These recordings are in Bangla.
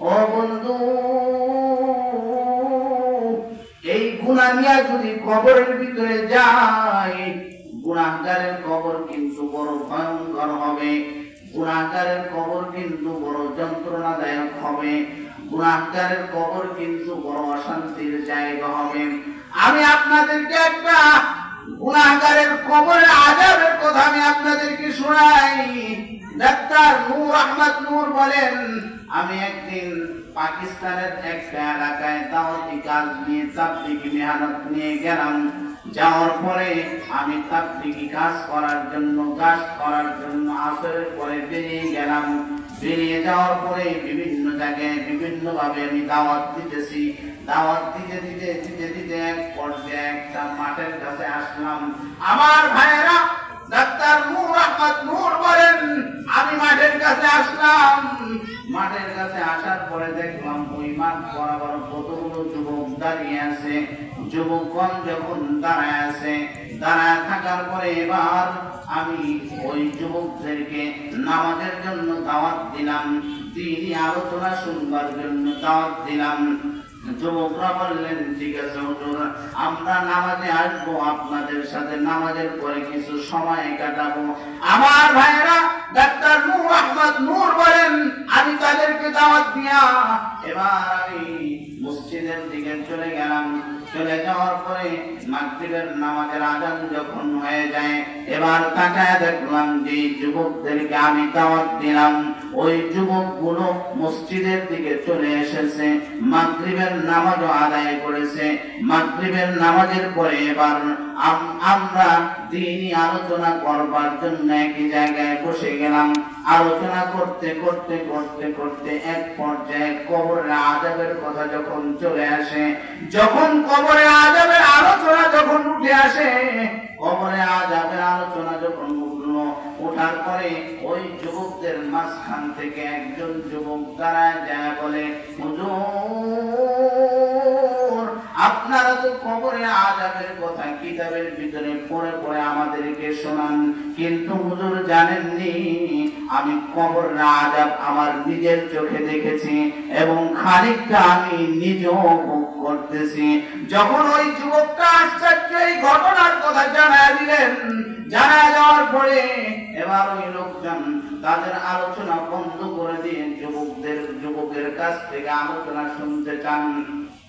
ও এই গুণা নিয়ে যদি কবরের ভিতরে যায় গুণাগারের কবর কিন্তু বড় ভয়ঙ্কর হবে। গুণাগারের কবর কিন্তু বড় যন্ত্রণাদায়ক হবে। গুণাগারের কবর কিন্তু বড় অশান্তির জায়গা হবে। আমি আপনাদেরকে একটা গুণাগারের কবরের আজাবের কথা আমি আপনাদেরকে শোনাই। ডাক্তার নূর আহমদ নূর বলেন আমি একদিন পাকিস্তানের একটা এলাকায় দাওয়াতি কাজ নিয়ে তাবলিগি মেহনত নিয়ে গেলাম। যাওয়ার পরে আমি তাবলিগি কাজ করার জন্য, কাজ করার জন্য আসরের পরে বেরিয়ে গেলাম। বেরিয়ে যাওয়ার পরে বিভিন্ন জায়গায় বিভিন্নভাবে আমি দাওয়াত দিতেছি। দাওয়াত দিতে দিতে দিতে দিতে এক পর্যায়ে একটা মাঠের কাছে আসলাম। আমার ভাইয়েরা ডাক্তার নূর আহমদ নূর বলেন, আমি মাঠের কাছে আসলাম। মাঠের কাছে আসার পরে দেখলাম ওই মাঠ বরাবর কতগুলো যুবক দাঁড়িয়ে আছে। যুবকগণ যখন দাঁড়ায় আছে, দাঁড়ায় থাকার পরে এবার আমি ওই যুবকদেরকে নামাজের জন্য দাওয়াত দিলাম। তিনি আলোচনা শুনবার জন্য দাওয়াত দিলাম। আমরা নামাজে আসব, আপনাদের সাথে নামাজের পরে কিছু সময় কাটাবো। আমার ভাইরা ডাক্তার বলেন, আমি তাদেরকে দাওয়াত দিয়া এবার আমি মসজিদের দিকে চলে গেলাম। চলে যাওয়ার পরে মাগরিবের নামাজের আজান যখন হয়ে যায়, এবার তাকায় দেখলাম যে যুবকদেরকে আমি দাওয়াত দিলাম। ওই যুবকগুলো মসজিদের দিকে চলে এসেছে, মাগরিবের নামাজও আদায় করেছে। মাগরিবের নামাজের পরে এবার আমরা দিনই আলোচনা করবার জন্য একই জায়গায় বসে গেলাম। আলোচনা করতে করতে করতে করতে এক পর্যায়ে কবরের আজাবের কথা যখন চলে আসে, যখন কবরে আজাবের আলোচনা যখন উঠে আসে কবরে আজাবের আলোচনা যখন উঠল ওঠার পরে ওই যুবকদের মাঝখান থেকে একজন যুবক দাঁড়ায় যায় বলে, হুজুর আপনারা তো কবরে আজাবের কথা কিতাবের ভিতরে পড়ে পড়ে আমাদেরকে শোনান। কিন্তু হুজুর জানেননি, আমি কবর আজাব আমার নিজের চোখে দেখেছি এবং খানিকটা আমি নিজেও ভোগ করতেছি। যখন ওই যুবকটা আশ্চর্য এই ঘটনার কথা জানা দিলেন জানা যাওয়ার পরে এবার ওই লোকজন তাদের আলোচনা বন্ধ করে দিয়ে যুবকদের, যুবকের কাছ থেকে আলোচনা শুনতে চান।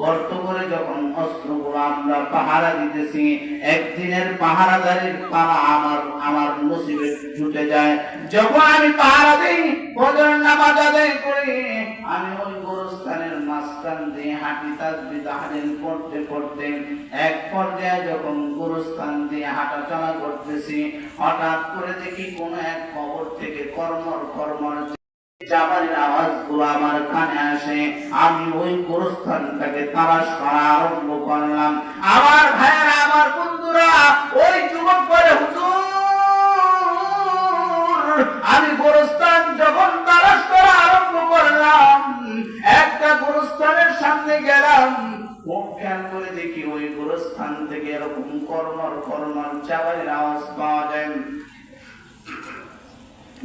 গর্ত করে যখন অস্ত্রগুলো আমরা পাহারা দিতেছি, একদিনের পাহারাদারের পাড়া আমার আমার নসিবে ছুটে যায়। যখন আমি পাহারা দিই, ফজর নামাজ আদায় করি, আমি ওই গোরস্থানের মাঝখান দিয়ে হাঁটি তাসবি তাহারিল পড়তে পড়তে এক পর্যায়ে যখন গোরস্থান দিয়ে হাঁটা চলা করতেছি, হঠাৎ করে দেখি কোন এক কবর থেকে কর্মর কর্মর জাবারের আওয়াজগুলো আমার কানে আসে। আমি ওই তালাশ করা আরম্ভ করলাম। আমার আমার বন্ধুরা, ওই যুবক বলে, হুজুর, আমি গোরস্থান যখন তালাশ করা আরম্ভ করলাম, একটা গোরস্থানের সামনে গেলাম। খেয়াল করে দেখি ওই গোরস্থান থেকে এরকম কর্মর কর্মর চাবারের আওয়াজ পাওয়া যায়।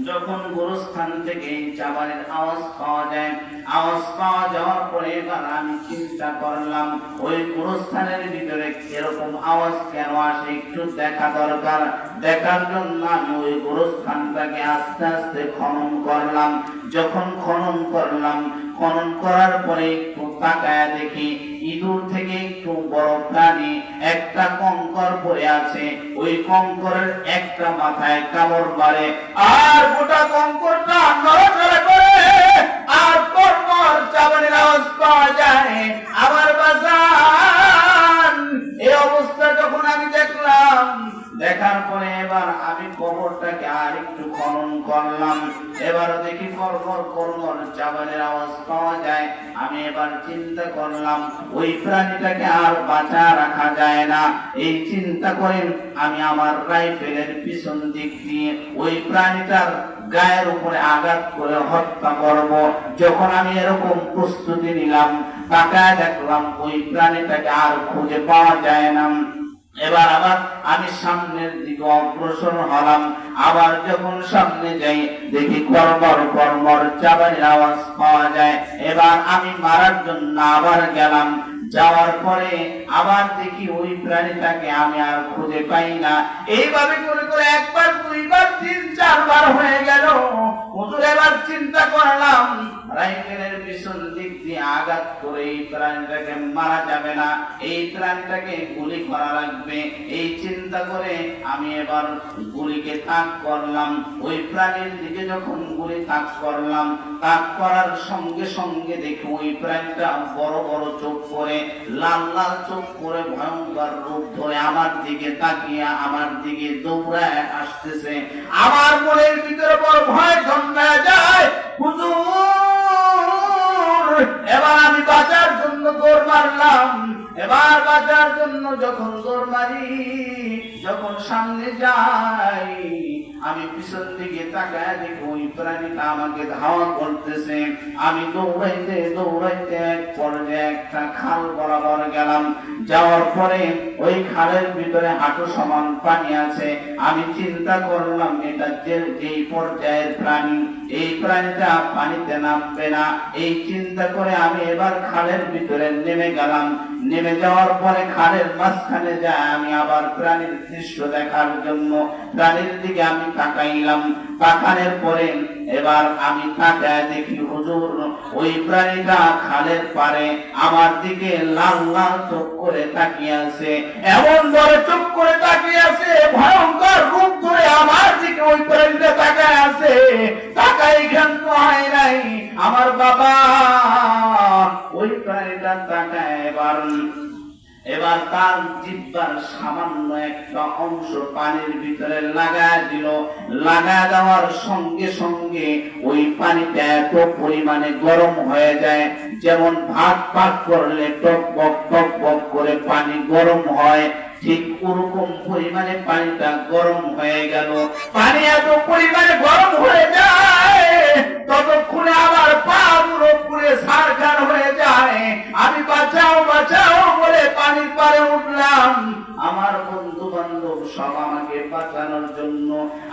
যখন গোরস্থান থেকে চাবারের আওয়াজ পাওয়া যায়, আওয়াজ পাওয়া যাওয়ার পরে এবার আমি চিন্তা করলাম, ওই গোরস্থানের ভিতরে এরকম আওয়াজ কেন আসে একটু দেখা দরকার। দেখার জন্য আমি ওই গোরস্থানটাকে আস্তে আস্তে খনন করলাম। যখন খনন করলাম, খনন করার পরে তাকায় দেখি ইঁদুর থেকে একটু বড় প্রাণী, একটা কঙ্কর পড়ে আছে। ওই কঙ্করের একটা মাথায় কামড় মারে। আর গোটা কঙ্করটা নড়াচড়া করে আর চাবানের আওয়াজ পাওয়া যায়। আমার বাজান, এই অবস্থা যখন আমি দেখলাম দেখার পরে এবার আমি কবরটাকে আর একটু খনন করলাম। এবার দেখি কর্মর কর্মর চাবানের আওয়াজ পাওয়া যায়। আমি এবার চিন্তা করলাম, ওই প্রাণীটাকে আর বাঁচা রাখা যায় না। এই চিন্তা করেন আমি আমার রাইফেলের পিছন দিক দিয়ে ওই প্রাণীটার গায়ের উপরে আঘাত করে হত্যা করব। যখন আমি এরকম প্রস্তুতি নিলাম, তাকায় দেখলাম ওই প্রাণীটাকে আর খুঁজে পাওয়া যায় না। এবার আবার আমি সামনের দিকে অগ্রসর হলাম। আবার যখন সামনে যাই, দেখি কর্মর কর্মর চাবাই আওয়াজ পাওয়া যায়। এবার আমি মারার জন্য আবার গেলাম। যাওয়ার পরে আবার দেখি ওই প্রাণীটাকে আমি আর খুঁজে পাই না। এইভাবে করে করে একবার, দুইবার, তিন, চারবার হয়ে গেল। হুজুর এবার চিন্তা করলাম, রাইফেলের পিছন দিক দিয়ে আঘাত করে এই প্রাণীটাকে মারা যাবে না। এই প্রাণীটাকে গুলি করা লাগবে। এই চিন্তা করে আমি এবার গুলিকে তাক করলাম। ওই প্রাণীর দিকে যখন গুলি তাক করলাম, তাক করার সঙ্গে সঙ্গে দেখি ওই প্রাণীটা বড় বড় চোখ করে লাল লাল চোখ করে ভয়ঙ্কর রূপ ধরে আমার দিকে তাকিয়ে আমার দিকে দৌড়ায় আসতেছে। আমার মনের ভিতরে বড় ভয় জন্মে যায়, হুজুর, এবার আমি বাঁচার জন্য দৌড় মারলাম। এবার বাঁচার জন্য যখন দৌড় মারি, যখন সামনে যাই আমি পিছন দিকে তাকায় দেখি ওই প্রাণীটা আমাকে ধাওয়া করতেছে। আমি দৌড়াইতে দৌড়াইতে এক পর্যায়ে একটা খাল বরাবর গেলাম। যাওয়ার পরে ওই খালের ভিতরে হাঁটু সমান পানি আছে। আমি চিন্তা করলাম, এটা যে যেই পর্যায়ের প্রাণী, এই প্রাণীটা পানিতে নামবে না। এই চিন্তা করে আমি এবার খালের ভিতরে নেমে গেলাম। নেমে যাওয়ার পরে খালের মাঝখানে যা আমি আবার প্রাণীর দৃশ্য দেখার জন্য প্রাণীর দিকে আমি তাকাইলাম। তাকানোর পরে এবার আমি তাকায় দেখি হুজুর, ওই প্রাণীটা খালের পারে আমার দিকে লাল লাল চোখ করে তাকিয়ে আছে। এমন বড় চোখ করে তাকিয়ে আছে, ভয়ঙ্কর রূপ ধরে আমার দিকে ওই প্রাণীটা তাকায় আছে। তাকাই ক্ষান্ত হয় নাই আমার বাবা। ওই প্রাণীটা তাকায় এবার এবার তার জিব্বার সামান্য একটা অংশ পানির ভিতরে লাগায় দিল। লাগায় দেওয়ার সঙ্গে সঙ্গে ওই পানিটা এত পরিমাণে গরম হয়ে যায়, যেমন ভাত পাক করলে টক বক টক বক করে পানি গরম হয়, ঠিক ওরকম পরিমাণে পানিটা গরম হয়ে গেল। পানি এত পরিমাণে গরম হয়ে যায়, ততক্ষণে আমার পা পুরো সারখান হয়ে যায়। আমি বাঁচাও বাঁচাও বলে পানির পারে উঠলাম। আমার বন্ধু বান্ধব সব আমাকে বাঁচানোর জন্য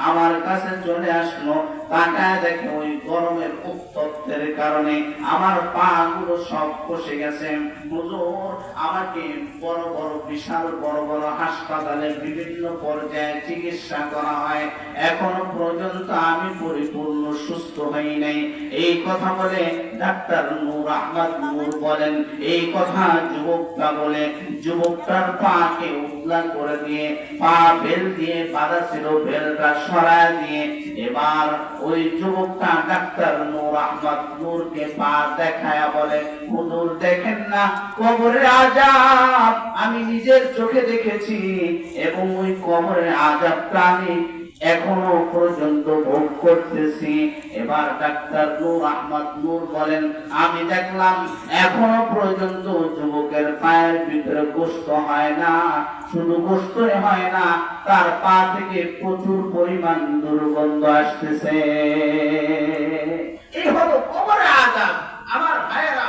আমার কাছে চলে আসলো। তাকায় দেখে ওই গরমের উত্তপ্তের কারণে আমার পা গুলো সব খসে গেছে। হুজুর, আমাকে বড় বড় বিশাল বড় বড় হাসপাতালে বিভিন্ন পর্যায়ে চিকিৎসা করা হয়। এখনও পর্যন্ত আমি পরিপূর্ণ সুস্থ হই নাই। এই কথা বলে ডাক্তার নূর আহমদ নূর বলেন, এই কথা যুবকটা বলে, যুবকটার পাকে উদ্ধার করে দিয়ে, পা বেল দিয়ে বাধা ছিল বেলটা সরায় দিয়ে, এবার ওই যুবকটা ডাক্তার নূর আহমদ নূরকে পা দেখায়া বলে, হুজুর, দেখেন না, কবরের আজাব আমি নিজের চোখে দেখেছি এবং ওই কবরের আজাবটা আমি এখনও পর্যন্ত ভোগ করতেছি। এবার ডাক্তার নূর আহমদ নূর বলেন, আমি দেখলাম এখনও পর্যন্ত যুবকের পায়ের ভিতরে গোস্ত হয় না। শুধু গোস্তই হয় না, তার পা থেকে প্রচুর পরিমাণ দুর্গন্ধ আসতেছে। এই হলো কবরে আজাব। আমার ভাইয়েরা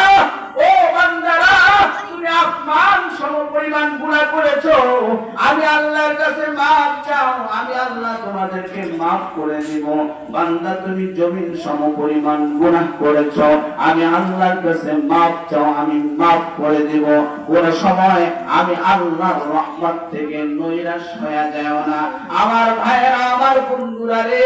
সম পরিমাণ গুণা করেছ, আমি আল্লাহর কাছে মাফ চাও, আমি আল্লাহ তোমাদেরকে মাফ করে দিব। বান্দা, তুমি জমিন সম পরিমাণ গুনাহ করেছ, আমি আল্লাহর কাছে মাফ চাও, আমি মাফ করে দিব। কোন সময় আমি আল্লাহর রহমত থেকে নৈরাশ হয়ে যায় না। আমার ভাইয়েরা, আমার বন্ধুরা রে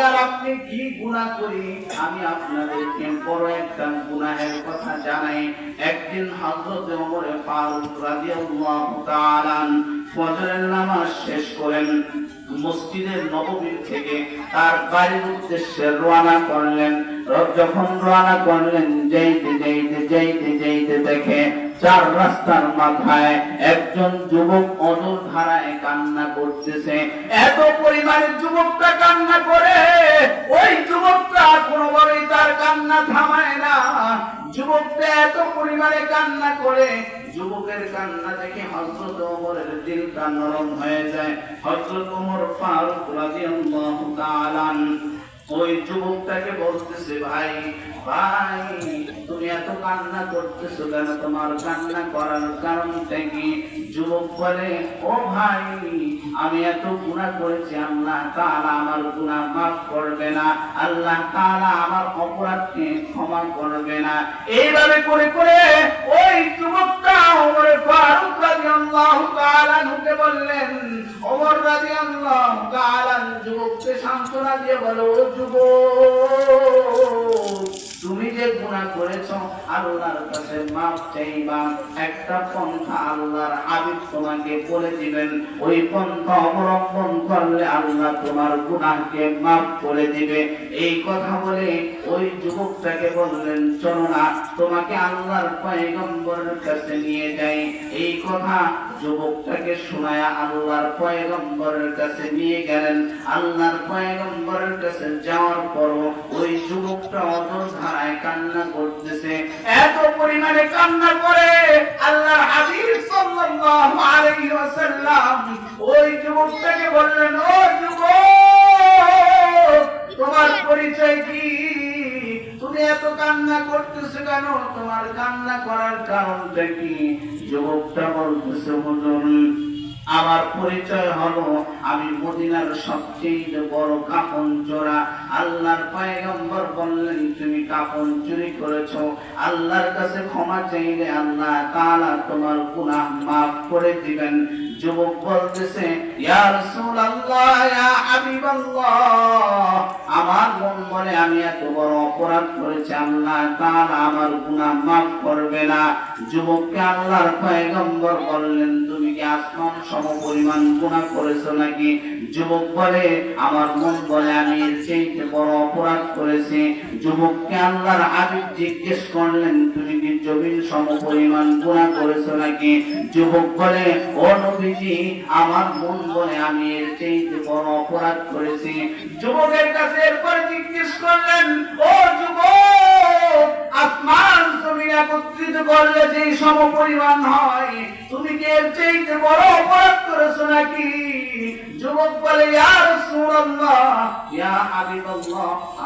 আম- আর আপনি কি গুণা করি, আমি আপনাদেরকে বড় একটা গুনাহের কথা জানাই। একদিন হযরত ওমর ফারুক রাদিয়াল্লাহু তাআলা ফজরের নামাজ শেষ করেন। মসজিদের নববীর থেকে তার বাড়ির উদ্দেশ্যে রওনা করলেন। যখন রওনা করলেন, যাইতে যাইতে যাইতে যাইতে দেখে চার রাস্তার মাথায় একজন যুবক অজর ধারায় কান্না করতেছে। এত পরিমাণে যুবকটা কান্না করে, ওই যুবকটা কোনোভাবেই তার কান্না থামায় না। যুবকটা এত পরিমাণে কান্না করে, যুবকের কান্না দেখে হযরত ওমরের দিলটা নরম হয়ে যায়। হযরত ওমর ওই যুবকটাকে বলতেছে, ভাই ভাই, তুমি এত কান্না করতেছো কেন? তোমার কান্না করার কারণটা কি? যুবক বলে, ও ভাই, আমি এত গুনাহ করেছি, আল্লাহ তাআলা আমার গুনাহ মাফ করবে না। আল্লাহ তাআলা আমার অপরাধকে ক্ষমা করবে না। এইভাবে করে করে ওই যুবকটা ফারুক বললেন ওমর রাজি আল্লাহ যুবককে সান্ত্বনা দিয়ে বলো যুবক যে গুনাহ করেছ আল্লাহর কাছে মাফ চাইবা। একটা পন্থা আল্লাহর হাবিব তোমাকে বলে দিবেন। ওই পন্থা অবলম্বন করলে আল্লাহ তোমার গুনাহকে মাফ করে দিবে। এই কথা বলে ওই যুবকটাকে বললেন, চলো না, তোমাকে আল্লাহর পয়গম্বরের কাছে নিয়ে যাই। এই কথা যুবকটাকে শোনায়া আল্লাহর পয়গম্বরের কাছে নিয়ে গেলেন। আল্লাহর পয়গম্বরের কাছে যাওয়ার পর ওই যুবকটা অজর ধারায় কান্না করতেছে। এত পরিমাণে কান্না করে আল্লাহর হাবিব সাল্লাল্লাহু আলাইহি ওয়াসাল্লাম ওই যুবকটাকে বললেন, ও যুবক, তোমার পরিচয় কি? তুমি এত কান্না করতেছো কেন? তোমার কান্না করার কারণটা কি? যুবকটা বলতেছে, হুজুর আমার পরিচয় হলো আমি মদিনার সবচেয়ে বড় কাফন চোরা। আল্লাহর পয়গম্বর বললেন, তুমি কাফন চুরি করেছ। আল্লাহর কাছে ক্ষমা চাইলে আল্লাহ তাআলা তোমার গুনাহ মাফ করে দিবেন। যুবক বলতেছে আমার মন বলে আমি এত বড় অপরাধ করেছি, আল্লাহ তাআলা আমার গুনাহ মাফ করবে না। যুবককে আল্লাহর পয়গম্বর বললেন আসমান সম পরিমাণ গুনাহ করেছ নাকি? যুবক বলে, আমার মন বলে, আমি এর চাইতে বড় অপরাধ করেছি। যুবককে আল্লাহর হাবিব জিজ্ঞেস করলেন, তুমি কি জমিন সম পরিমাণ গুনাহ করেছ নাকি? যুবক বলে নবীজি, আমার মন বলে, আমি এর চাইতে বড় অপরাধ করেছি। যুবকের কাছে এরপরে জিজ্ঞেস করলেন, ও যুবক আসমান জমিন একত্রিত করলে যে সম পরিমাণ হয়, তুমি কি এর বড় অপরাধ করেছ নাকি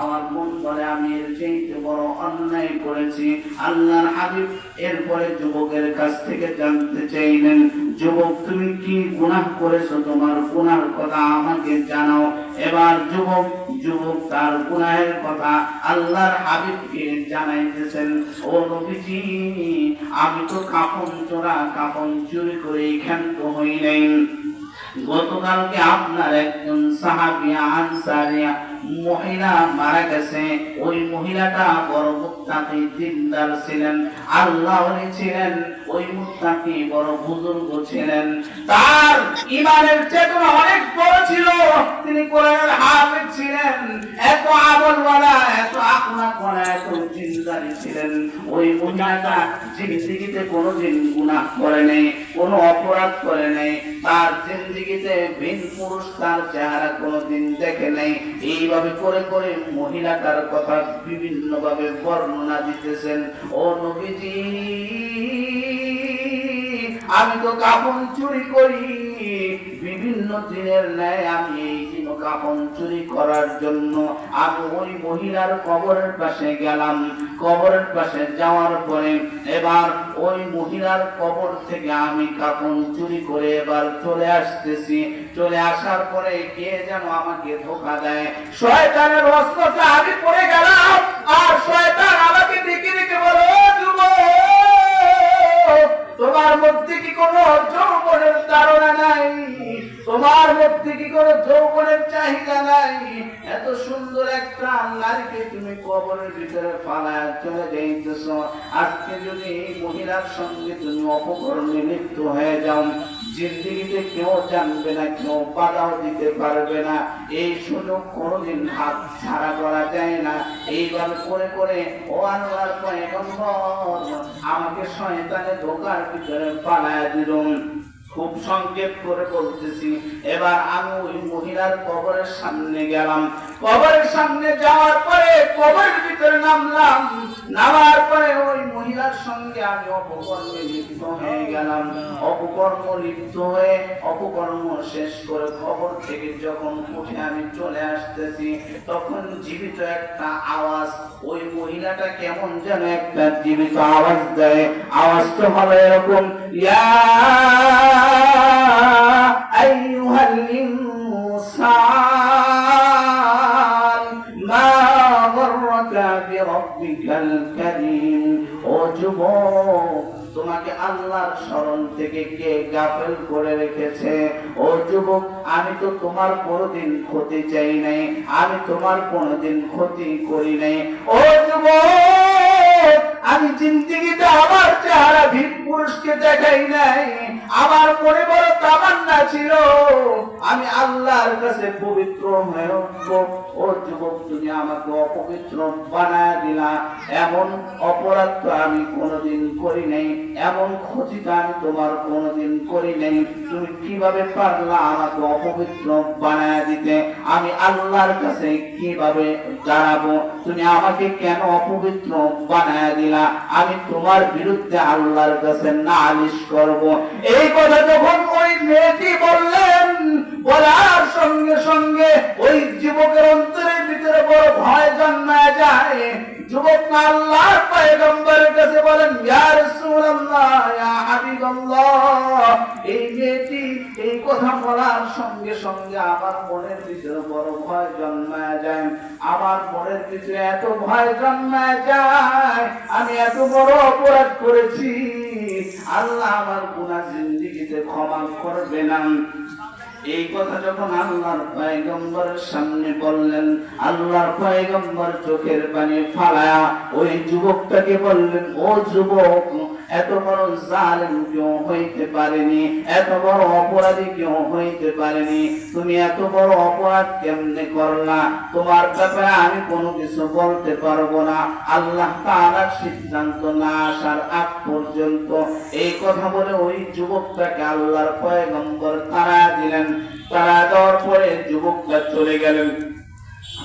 আমার মন বলে আমি এর চাইতে বড় অন্যায় করেছি। আল্লাহর হাবিব এরপরে যুবকের কাছ থেকে জানতে চাইলেন, যুবক, তুমি কি গুনাহ করেছ? তোমার গুনার কথা আমাকে জানাও। এবার যুবক যুবক তার গুনাহের কথা আল্লাহর হাবিবকে জানাইতেছেন, ও নবীজি, আমি তো কাফন চোরা, কাফন চুরি করে ক্ষান্ত হই নাই। গতকালকে আপনার একজন সাহাবিয়া আনসারিয়া মহিলা মারা গেছে। ওই মহিলাটা বড় মুত্তাকি দিনদার ছিলেন আল্লাহ ছিলেন, ওই মুত্তাকি বড় বুজুর্গ ছিলেন। তার ইমানের চেতনা অনেক বড় ছিল। তিনি কোরআনের হাফেজ ছিলেন। এত আমলওয়ালা ছিলেন। ওই মহিলাটা জিন্দিগিতে কোনোদিন গুণা করে নেই, কোনো অপরাধ করে নেই, তার জিন্দিগিতে ভিন পুরুষ তার চেহারা কোনোদিন দেখে নেই। এইভাবে করে করে মহিলা তার কথা বিভিন্নভাবে বর্ণনা দিতেছেন। ও আমি তো কাপড় চুরি করি বিভিন্ন দিনের ন্যায় আমি এই দিন কাফন চুরি করার জন্য আমি ওই মহিলার কবরের পাশে গেলাম। কবরের পাশে যাওয়ার পরে এবার ওই মহিলার কবর থেকে আমি কাফন চুরি করে এবার চলে আসতেছি। চলে আসার পরে কে যেন আমাকে ধোকা দেয়। শয়তানের অস্ত্রটা আমি পড়ে গেলাম কবরের ভিতরে ফালায় চলে যাইতেছ আজকে যদি এই মহিলার সঙ্গে তুমি অপকর্মে লিপ্ত হয়ে যাও, জিন্দিগিতে কেউ জানবে না, কেউ বাধাও দিতে পারবে না। এই সুযোগ কোনোদিন হাত ছাড়া করা যায় না। এইবার করে করে, ও পয়গম্বর, আমাকে শয়তানে ধোকার ভিতরে পালায় দিল খুব সংক্ষেপ করে বলতেছি। এবার আমি ওই মহিলার কবরের সামনে গেলাম। কবরের সামনে যাওয়ার পরে কবরের ভিতরে নামলাম। নামার পরে ওই মহিলার আমি অপকর্মে লিপ্ত হয়ে গেলাম। অপকর্ম লিপ্ত হয়ে অপকর্ম শেষ করে খবর থেকে যখন উঠে আমি চলে আসতেছি তখন জীবিত একটা আওয়াজ ওই মহিলাটা কেমন যেন একটা জীবিত আওয়াজ দেয়। আওয়াজটা হলো এরকম ইয়া আইয়ুহাল ইনসান মা গররাকা বিরাব্বিকাল কারীম। ও যুবক, তোমাকে আল্লাহর স্মরণ থেকে কে গাফেল করে রেখেছে? ও যুবক, আমি তো তোমার কোনোদিন ক্ষতি চাই নাই, আমি তোমার কোনোদিন ক্ষতি করি নাই। ও যুবক! আমি জিন্দিগিতে আমার চেহারা পুরুষকে দেখাই নাই। আমার মনে বড় তামান্না ছিল। আমি আল্লাহর কাছে পবিত্র ও যুবক তুমি আমাকে অপবিত্র বানায় দিলা। এমন অপরাধ তো আমি কোনোদিন করি নাই। এমন আমি তোমার কোনোদিন করি নাই। তুমি কীভাবে পারলা আমাকে অপবিত্র বানায় দিতে? আমি আল্লাহর কাছে কীভাবে দাঁড়াবো তুমি আমাকে কেন অপবিত্র বানায় দিলা, আমি তোমার বিরুদ্ধে আল্লাহর কাছে নালিশ করব। এই কথা যখন ওই মেয়েটি বললেন, বলার সঙ্গে সঙ্গে ওই যুবকের অন্তরের ভিতরে বড় ভয় জন্মায় যায়। যুবক আল্লাহর পয়গম্বরের কাছে বলেন, ইয়া হাবিবাল্লাহ, এই মেয়েটি এই কথা বলার সঙ্গে সঙ্গে আমার মনের ভিতরে বড় ভয় জন্মায় যায়। আমার মনের ভিতরে এত ভয় জন্মায় যায়, আমি এত বড় অপরাধ করেছি। আল্লাহ আমার গুনাহ জিন্দেগিতে ক্ষমা করবে না এই কথা যখন আল্লাহর পয়গম্বরের সামনে বললেন, আল্লাহর পয়গম্বর চোখের পানি ফালায়া ওই যুবকটাকে বললেন, ও যুবক এত বড় জালেম কেউ হইতে পারেনি, এত বড় অপরাধী কেউ হইতে পারেনি। তুমি এত বড় অপরাধ কেমনে করলা? তোমার ব্যাপারে আমি কোনো কিছু বলতে পারব না। আল্লাহ তাআলার সিদ্ধান্ত না আসার আগ পর্যন্ত এই কথা বলে ওই যুবকটাকে আল্লাহর পয়গম্বর তারা দিলেন। তারা দেওয়ার পরে যুবকটা চলে গেলেন।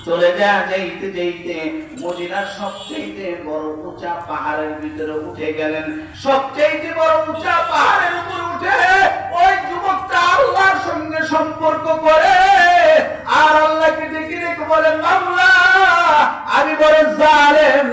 চলে যা যাইতে যাইতে মদিনার সবচেয়ে বড় উঁচা পাহাড়ের ভিতরে উঠে গেলেন। সবচেয়ে বড় উঁচা পাহাড়ের উপর উঠে ওই যুবকটা আল্লাহর সঙ্গে সম্পর্ক করে আর আল্লাহকে ডেকে রেখে বলেন আল্লাহ আমি বড় জালেম,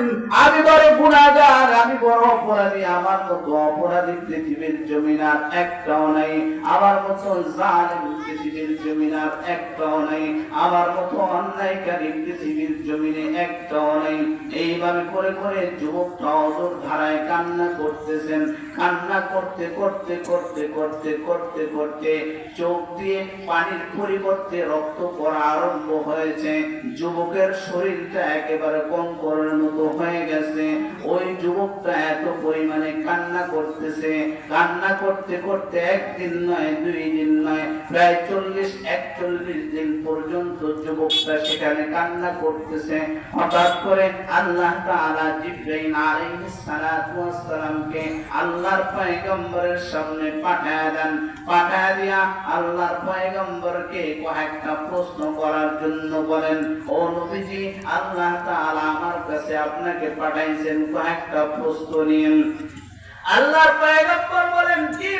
আমি বড় গুণাগার আমি বড় অপরাধী। আমার মতো অপরাধী পৃথিবীর জমিনার একটাও নাই। আমার মতো জালেম পৃথিবীর জমিনার একটাও নাই। আমার মতো অন্যায়কারী পৃথিবীর জমিনে একটাও নাই। এইভাবে করে করে যুবকটা অজর ধারায় কান্না করতেছেন। কান্না করতে করতে করতে করতে করতে করতে চোখ দিয়ে পানির পরিবর্তে রক্ত পড়া আরম্ভ হয়েছে। যুবকের শরীরটা একেবারে কম করার মতো হয়ে গেছে? ওই যুবকটা এত পরিমাণে কান্না করতেছে। কান্না করতে করতে একদিন নয়, দুই দিন নয়, প্রায় চল্লিশ, একচল্লিশ দিন পর্যন্ত যুবকটা সেখানে কান্না করতেছে। হঠাৎ করে আল্লাহ সালামকে আল্লাহর পয়গম্বরের সামনে পাঠায় দেন। পাঠায় দিয়া আল্লাহর পয়গম্বরকে কয়েকটা প্রশ্ন করার জন্য বলেন, ও নবীজি, আল্লাহ তাআলা আমার কাছে আপনাকে পাঠাইছেন কয়েকটা প্রশ্ন নিন। আল্লাহর পয়গম্বর বলেন, কি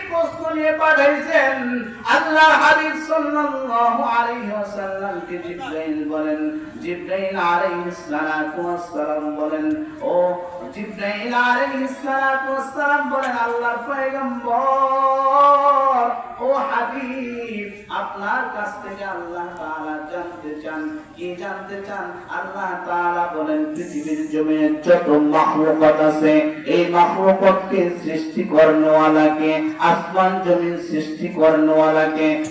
আল্লাহ হাবিব সাল্লাল্লাহু আলাইহি ওয়াসাল্লাম কে জিবরাইল বলেন। জিবরাইল আলাইহিস সালাতু ওয়াসসালাম বলেন, ও জিবরাইল আলাইহিস সালাতু ওয়াসসালাম বলেন, আল্লাহর পয়গম্বর ও হাবিব, আপনার কাছ থেকে আল্লাহ তাআলা জানতে চান, কি জানতে চান? আল্লাহ তাআলা বলেন, পৃথিবীর যত মাখলুকাত আছে, এই মাখলুকাতকে সৃষ্টি আসমান জমিন সৃষ্টি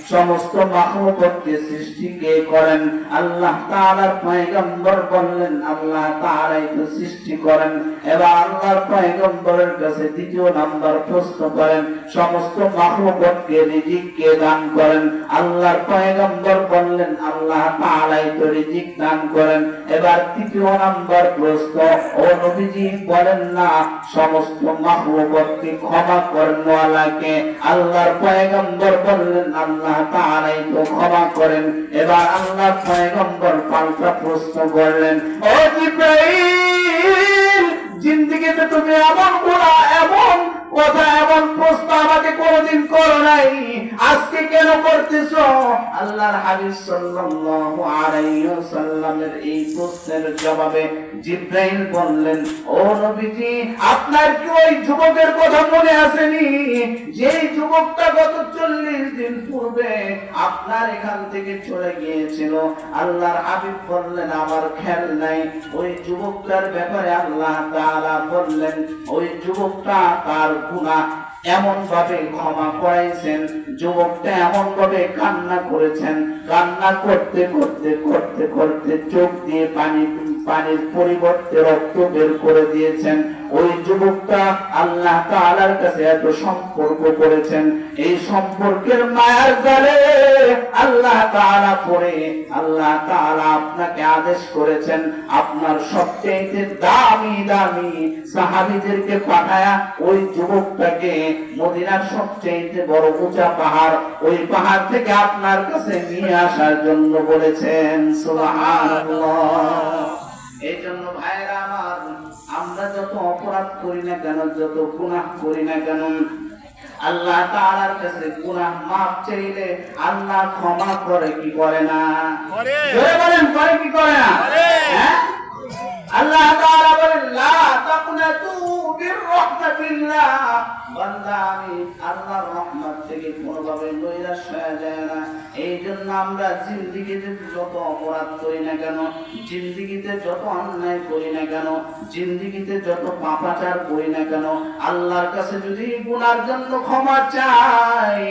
সমস্ত মাখলুকাতকে সৃষ্টি কে করেন? আল্লাহ তাআলার পয়গম্বর বললেন, আল্লাহ তাআলাই তো সৃষ্টি করেন। এবার আল্লাহর পয়গম্বরের কাছে দ্বিতীয় নাম্বার প্রশ্ন করেন, সমস্ত মাখলুকাতকে রিজিক কে দান করেন? আল্লাহর পয়গম্বর বললেন, আল্লাহ তাআলাই তো রিজিক দান করেন। এবার তৃতীয় নাম্বার প্রশ্ন, ও নবীজি বলেন না, সমস্ত মাহবুবকে ক্ষমা করনেওয়ালাকে। আল্লাহর পয়গম্বর বললেন, আল্লাহ তাআলাই তো ক্ষমা করেন। এবার আল্লাহর পয়গম্বর পাল্টা প্রশ্ন করলেন, ও জিব্রাইল, জিন্দিগিতে তুমি এমন গুণা এমন কথা এমন প্রশ্ন আমাকে কোনোদিন করো নাই। আজকে কেন করতেছো? আল্লাহর হাবিব সাল্লাল্লাহু আলাইহি ওয়াসাল্লামের এই প্রশ্নের জবাবে জিব্রাইল বললেন, ও নবীজি, আপনার কি ওই যুবকের কথা মনে আসেনি? যে যুবকটা গত চল্লিশ দিন পূর্বে আপনার এখান থেকে চলে গিয়েছিল। আল্লাহর হাবিব বললেন, আমার খেয়াল নাই। ওই যুবকটার ব্যাপারে আল্লাহ তাআলা বললেন, ওই যুবকটা তার গুনাহ এমন ভাবে ক্ষমা করাইছেন যুবকটা এমন ভাবে কান্না করেছেন, কান্না করতে করতে করতে করতে চোখ দিয়ে পানি, পানির পরিবর্তে রক্ত বের করে দিয়েছেন। ওই যুবকটা আল্লাহ তাআলার কাছে এত সম্পর্ক করেছেন। এই সম্পর্কের মায়ার জালে আল্লাহ তাআলা পড়ে। আল্লাহ তাআলা আপনাকে আদেশ করেছেন, আপনার সবচেয়ে দামি দামি সাহাবীদেরকে পাঠায়া ওই যুবকটাকে মদিনার সবচেয়ে বড় উঁচা পাহাড়, ওই পাহাড় থেকে আপনার কাছে নিয়ে আসার জন্য বলেছেন। সুবহানাল্লাহ। এই জন্য ভাইরা আমার আমরা যত অপরাধ করি না কেন যত গুনাহ করি না কেন আল্লাহ তাআলার কাছে গুনাহ মাফ চাইলে আল্লাহ ক্ষমা করে কি করে না করে। বলেন করে কি করে না করে। হ্যাঁ? আল্লাহ তাআলা বলেন লা তাকুনাতু বির রাহমাতিল্লাহ আমরা জিন্দিগিতে যত অপরাধ করি না কেন, জিন্দিগিতে যত অন্যায় করি না কেন, জিন্দিগিতে যত পাপাচার করি না কেন, আল্লাহর কাছে যদি গুনার জন্য ক্ষমা চাই,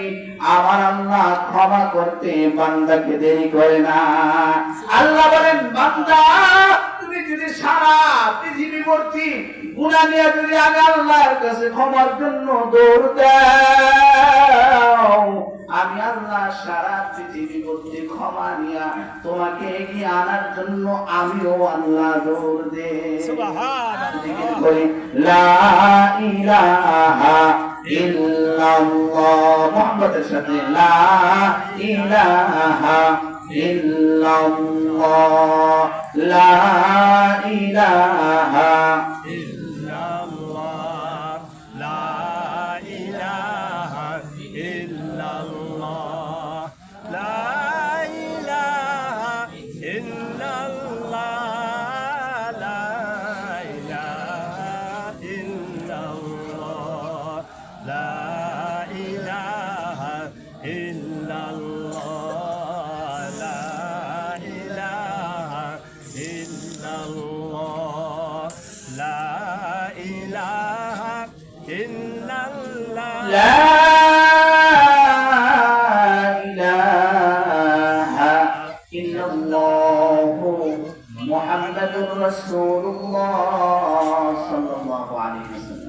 আমার আল্লাহ ক্ষমা করতে বান্দাকে দেরি করে না। আল্লাহ বলেন, বান্দা, তুমি যদি সারা পৃথিবী ভর্তি গুণা নিয়ে যদি আগে আল্লাহর কাছে ক্ষমার জন্য দৌড় দাও আমি আল্লাহ সারা পৃথিবী ভর্তি ক্ষমা নিয়ে তোমাকে এগিয়ে আনার জন্য আমিও আল্লাহ দৌড় দে। সুবহানাল্লাহ। করি লা ইলাহা ইল্লাল্লাহ। মুহাম্মাদের সাথে লা ইলাহা ইল্লাল্লাহ। লা ইলাহা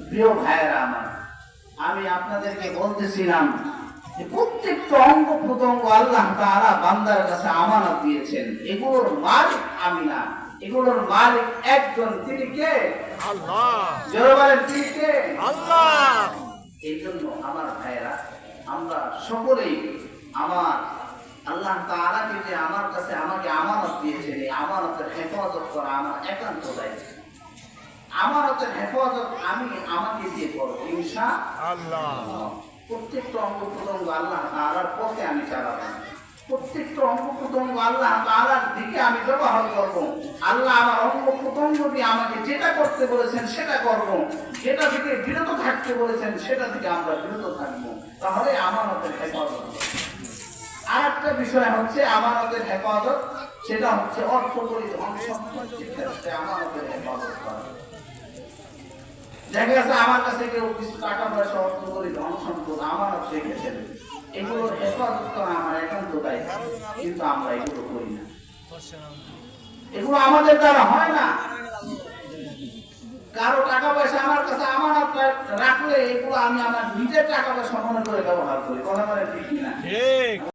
প্রিয় ভাইরা আমার, আমি আপনাদেরকে বলতেছিলাম প্রত্যেকটা অঙ্গ প্রত্যঙ্গ আল্লাহ তাআলা বান্দার কাছে আমানত দিয়েছেন। এগুলোর মালিক আমি না। এগুলোর মালিক একজন তিনি কে? আল্লাহ। জোরে বলেন তিনি কে? আল্লাহ। এই জন্য আমার ভাইয়েরা আমরা সকলেই আমার আল্লাহ তাআলাকে যে আমার কাছে আমাকে আমানত দিয়েছেন এই আমানতের হেফাজত করা আমার একান্ত দায়িত্ব। আমানতের হেফাজত আমি আমাকে দিয়ে করব ইনশা আল্লাহ। প্রত্যেকটা অঙ্গ প্রত্যঙ্গ আল্লাহ তাআলার পথে আমি চালাবো। প্রত্যেকটা অঙ্গ প্রত্যঙ্গ আল্লাহ, তাআলার দিকে আমি ব্যবহার করব। আল্লাহ আমার অঙ্গ প্রত্যঙ্গ দিয়ে আমাকে যেটা করতে বলেছেন সেটা করব। যেটা থেকে বিরত থাকতে বলেছেন সেটা থেকে আমরা বিরত থাকব। তাহলে আমানতের হেফাজত। আর একটা বিষয় হচ্ছে আমানতের হেফাজত, সেটা হচ্ছে অর্থ ধন সম্পত্তির ক্ষেত্রে আমানতের হেফাজত দেখা গেছে আমার কাছে কেউ কিছু টাকা পয়সা অর্থ করি ধন সম্পদ আমানত রেখেছেন। এগুলো আমার আমরা আমাদের দ্বারা হয় না। কারও টাকা পয়সা আমার কাছে আমানত রাখলে এগুলো আমি আমার নিজের টাকা পয়সা মনে করে ব্যবহার করি। কথা বলে ঠিক না